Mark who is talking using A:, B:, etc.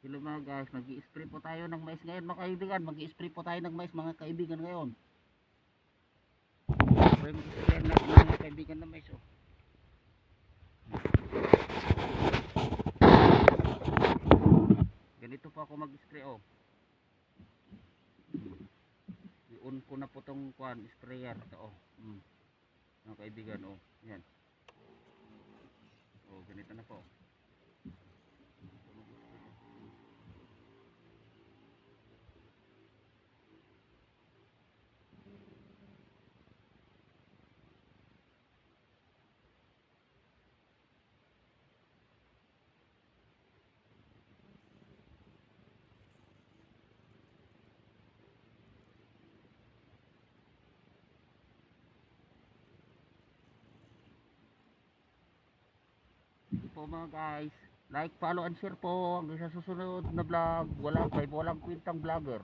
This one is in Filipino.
A: Hello mga guys, mag spray po tayo ng mais ngayon mga kaibigan. mag spray po tayo ng mais mga kaibigan ngayon. Spray mag spray na mga kaibigan ng mais oh. Ganito po ako mag spray oh. I-on ko na po tong kwan, sprayer to oh. Mm. Mga kaibigan oh. Yan. Po mga guys. Like, follow, and share po. Hanggang sa susunod na vlog. Walang, walang kwintang vlogger.